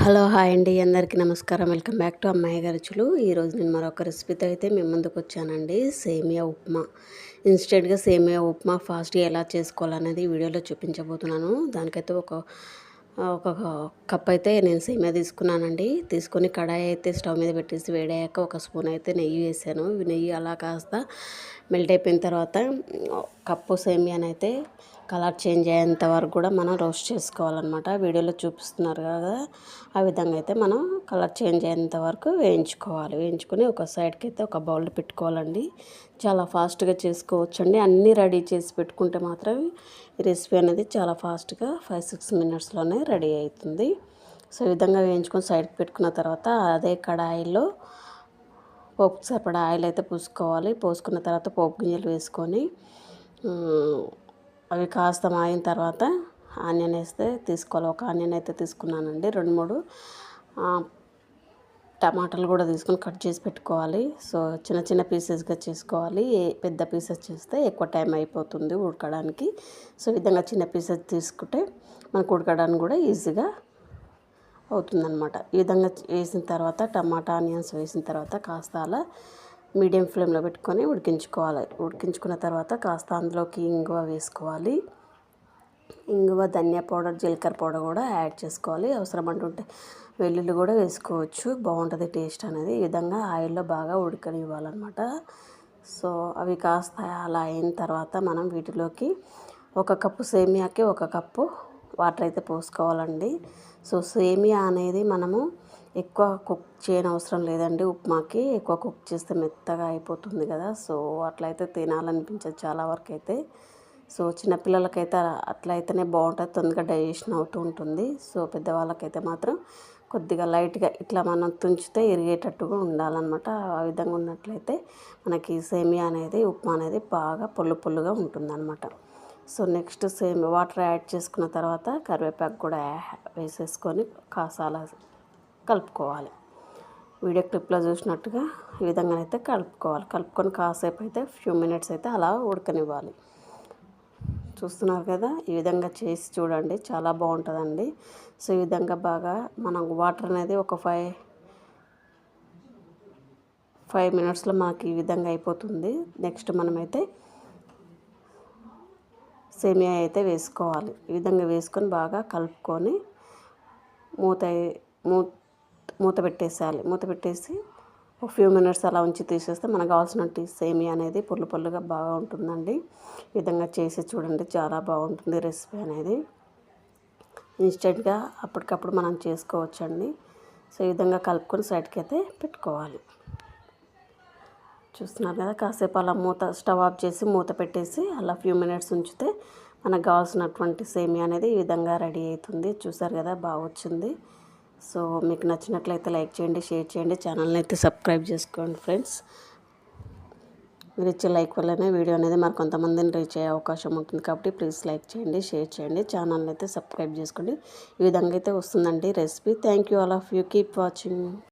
Hello hi అండి అందరికీ నమస్కారం. వెల్కమ్ బ్యాక్ టు అమ్మాయి గరుచులు ఈరోజు నేను మరొక రెసిపీతో అయితే మేము ముందుకు వచ్చానండి. సేమియా ఉప్మా. ఇన్స్టెంట్గా సేమియా ఉప్మా ఫాస్ట్గా ఎలా చేసుకోవాలనేది వీడియోలో చూపించబోతున్నాను. దానికైతే ఒక ఒక కప్ అయితే నేను సేమియా తీసుకున్నానండి. తీసుకొని కడాయి అయితే స్టవ్ మీద పెట్టేసి వేడయ్యాక ఒక స్పూన్ అయితే నెయ్యి వేసాను. నెయ్యి అలా కాస్త మెల్ట్ అయిపోయిన తర్వాత కప్పు సేమియానైతే కలర్ చేంజ్ అయ్యేంత వరకు కూడా మనం రోస్ట్ చేసుకోవాలన్నమాట. వీడియోలో చూపిస్తున్నారు కదా ఆ విధంగా అయితే మనం కలర్ చేంజ్ అయ్యేంత వరకు వేయించుకోవాలి. వేయించుకొని ఒక సైడ్కి అయితే ఒక బౌల్ పెట్టుకోవాలండి. చాలా ఫాస్ట్గా చేసుకోవచ్చండి. అన్నీ రెడీ చేసి పెట్టుకుంటే మాత్రం ఈ రెసిపీ అనేది చాలా ఫాస్ట్గా ఫైవ్ సిక్స్ మినిట్స్లోనే రెడీ అవుతుంది. సో ఈ విధంగా వేయించుకొని సైడ్కి పెట్టుకున్న తర్వాత అదే కడాయిలో పోపు సరిపడా ఆయిల్ అయితే పూసుకోవాలి. పోసుకున్న తర్వాత పోపు గింజలు వేసుకొని అవి కాస్త మాగిన తర్వాత ఆనియన్ వేస్తే తీసుకోవాలి. ఒక ఆనియన్ అయితే తీసుకున్నానండి. రెండు మూడు టమాటాలు కూడా తీసుకొని కట్ చేసి పెట్టుకోవాలి. సో చిన్న చిన్న పీసెస్గా చేసుకోవాలి. పెద్ద పీసెస్ చేస్తే ఎక్కువ టైం అయిపోతుంది ఉడకడానికి. సో విధంగా చిన్న పీసెస్ తీసుకుంటే మనకు ఉడకడానికి కూడా ఈజీగా అవుతుందన్నమాట. ఈ విధంగా వేసిన తర్వాత టమాటా ఆనియన్స్ వేసిన తర్వాత కాస్త అలా మీడియం ఫ్లేమ్లో పెట్టుకొని ఉడికించుకోవాలి. ఉడికించుకున్న తర్వాత కాస్త అందులోకి ఇంగువ వేసుకోవాలి. ఇంగువ ధనియా పౌడర్ జీలకర్ర పౌడర్ కూడా యాడ్ చేసుకోవాలి. అవసరం అంటుంటే వెల్లుల్లి కూడా వేసుకోవచ్చు. బాగుంటుంది టేస్ట్ అనేది. ఈ విధంగా ఆయిల్లో బాగా ఉడకనివ్వాలన్నమాట. సో అవి కాస్త అలా అయిన తర్వాత మనం వీటిలోకి ఒక కప్పు సేమియాకి ఒక కప్పు వాటర్ అయితే పోసుకోవాలండి. సో సేమియా అనేది మనము ఎక్కువ కుక్ చేయని అవసరం లేదండి ఉప్మాకి. ఎక్కువ కుక్ చేస్తే మెత్తగా అయిపోతుంది కదా. సో అట్లయితే తినాలనిపించదు చాలా వరకు అయితే. సో చిన్నపిల్లలకైతే అట్లయితేనే బాగుంటుంది. తొందరగా డైజెషన్ అవుతూ ఉంటుంది. సో పెద్దవాళ్ళకైతే మాత్రం కొద్దిగా లైట్గా ఇట్లా మనం తుంచితే ఇరిగేటట్టుగా ఉండాలన్నమాట. ఆ విధంగా ఉన్నట్లయితే మనకి సేమియా అనేది ఉప్మా అనేది బాగా పొల్లు పొల్లుగా ఉంటుందన్నమాట. So next same water add చేసుకున్న తర్వాత కరివేపాకు కూడా వేసేసుకొని కాసాల కలుపుకోవాలి. వీడియో క్లిప్లో చూసినట్టుగా ఈ విధంగా అయితే కలుపుకోవాలి. కలుపుకొని కాసేపు అయితే ఫ్యూ మినిట్స్ అయితే అలా ఉడకనివ్వాలి. చూస్తున్నారు కదా ఈ విధంగా చేసి చూడండి. చాలా బాగుంటుందండి. సో ఈ విధంగా బాగా మనం వాటర్ అనేది ఒక ఫైవ్ ఫైవ్ మినిట్స్లో మనకి ఈ విధంగా అయిపోతుంది. నెక్స్ట్ మనమైతే సేమియా అయితే వేసుకోవాలి. ఈ విధంగా వేసుకొని బాగా కలుపుకొని మూత మూత మూత పెట్టేసేయాలి. మూత పెట్టేసి ఒక ఫ్యూ మినిట్స్ అలా ఉంచి తీసేస్తే మనకు కావాల్సిన సేమియా అనేది పొల్లు పొల్లుగా బాగా ఉంటుందండి. ఈ విధంగా చేసి చూడండి చాలా బాగుంటుంది రెసిపీ అనేది. ఇన్స్టెంట్గా అప్పటికప్పుడు మనం చేసుకోవచ్చండి. సో ఈ విధంగా కలుపుకొని సైడ్కి అయితే పెట్టుకోవాలి. చూస్తున్నారు కదా కాసేపు అలా మూత స్టవ్ ఆఫ్ చేసి మూత పెట్టేసి అలా ఫ్యూ మినిట్స్ ఉంచితే మనకు కావాల్సినటువంటి సేమియా అనేది ఈ విధంగా రెడీ అవుతుంది. చూసారు కదా బాగా వచ్చింది. సో మీకు నచ్చినట్లయితే లైక్ చేయండి షేర్ చేయండి. ఛానల్ని అయితే సబ్స్క్రైబ్ చేసుకోండి ఫ్రెండ్స్. మీరు ఇచ్చే లైక్ వల్లనే వీడియో అనేది మరి కొంతమందిని రీచ్ అయ్యే అవకాశం ఉంటుంది. కాబట్టి ప్లీజ్ లైక్ చేయండి షేర్ చేయండి ఛానల్ని అయితే సబ్స్క్రైబ్ చేసుకోండి. ఈ విధంగా అయితే వస్తుందండి recipe. Thank you all of you keep watching